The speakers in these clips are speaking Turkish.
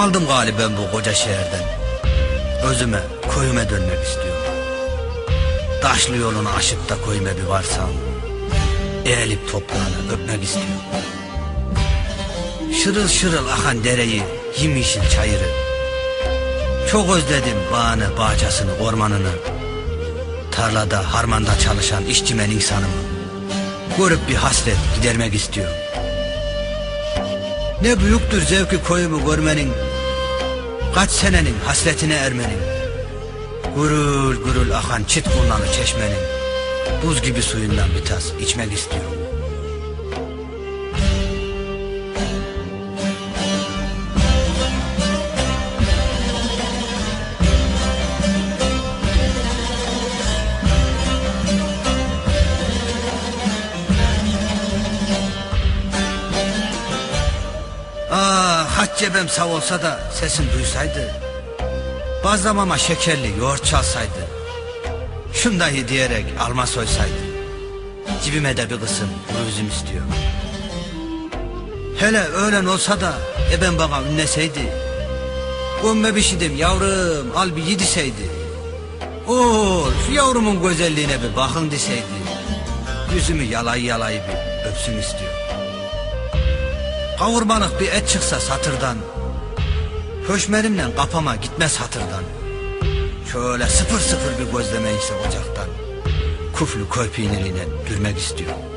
Bunaldım galiba ben bu koca şehirden. Özüme, köyüme dönmek istiyorum. Taşlı yolunu aşıp da köyüme bir varsam. Eğilip toprağını öpmek istiyorum. Şırıl şırıl akan dereyi, yimyeşil çayırı. Çok özledim bağını, bahçesini, ormanını. Tarlada, harmanda çalışan işçimen insanımı. Görüp bir hasret gidermek istiyorum. Ne büyüktür zevki koyumu görmenin Kaç senenin hasretine ermenin. Gurul gurul akan çit kullanı çeşmenin. Buz gibi suyundan bir tas içmek istiyorum cebem sağ olsa da sesim duysaydı Bazlamama şekerli yoğurt çalsaydı Şundayı diyerek alma soysaydı Cibime de bir kısım kuru üzüm istiyorum Hele öğlen olsa da eben bana ünleseydi Gömme bir yavrum al bir yediseydi Oo şu yavrumun güzelliğine bir bakın deseydi Yüzümü yalay yalay bir öpsün istiyorum Kavurmalık bir et çıksa satırdan Höşmerimle kapama gitmez hatırdan. Şöyle sıfır sıfır bir gözleme ise ocaktan Kuflu koy peyniriyle dürmek istiyorum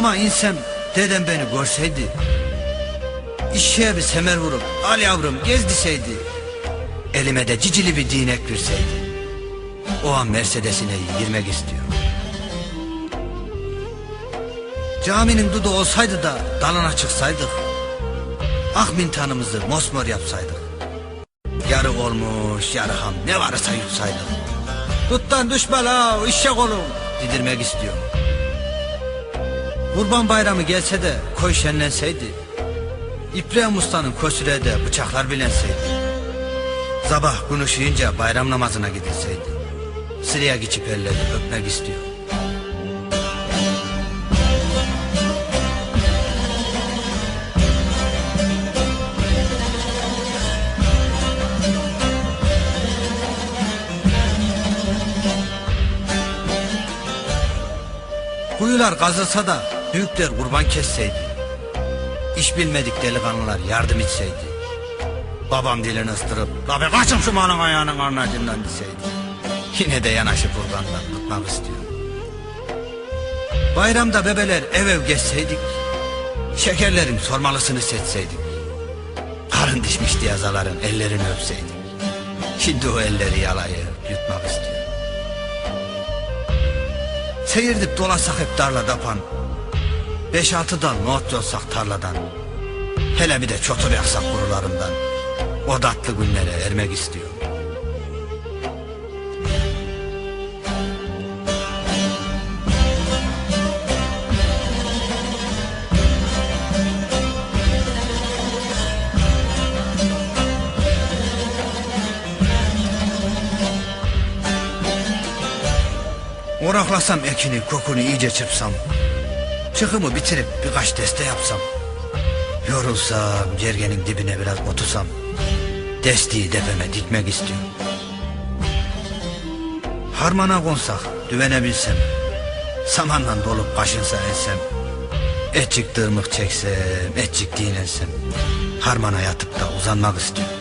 Dama insem dedem beni görseydi İşe bir semer vurup al yavrum gez deseydi Elime de cicili bir değnek verseydi O an Mercedes'ine girmek istiyorum. Caminin dudu olsaydı da dalına çıksaydık Ah mintanımızı mosmor yapsaydık. Yarı olmuş yarı ham ne varsa yutsaydık. Tuttan düşme la işe olun Didirmek istiyorum Kurban bayramı gelse de koy şenlenseydi İbrahim Usta'nın kösüre de bıçaklar bilenseydi Sabah gün ışıyınca bayram namazına gidilseydi Sıraya geçip elleri öpmek istiyor. Kuyular kazılsa da büyükler kurban kesseydi İş bilmedik delikanlılar yardım etseydi Babam dilini ıstırıp La be kaçın şu malın ayağının arnacından deseydi Yine de yanaşıp kurbandan tutmak istiyorum. Bayramda bebeler ev ev geçseydik Şekerlerin sormalısını seçseydik Karın dişmişti yazaların ellerini öpseydik. Şimdi o elleri yalayıp yutmak istiyorum. Seyirdik dolasak hep darla dapan Beş altı dal not yolsak tarladan. Hele bir de çotur yaksak kurularımdan O tatlı günlere ermek istiyorum. Oraklasam ekini kokunu iyice çırpsam Çıkımı bitirip birkaç deste yapsam? Yorulsam cergenin dibine biraz otursam Destiği tepeme dikmek istiyorum. Harmana konsak düvene bilsem Samanla dolup kaşınsa ensem Etçik tırmık çeksem Etçik dinlensem Harmana yatıp da uzanmak istiyorum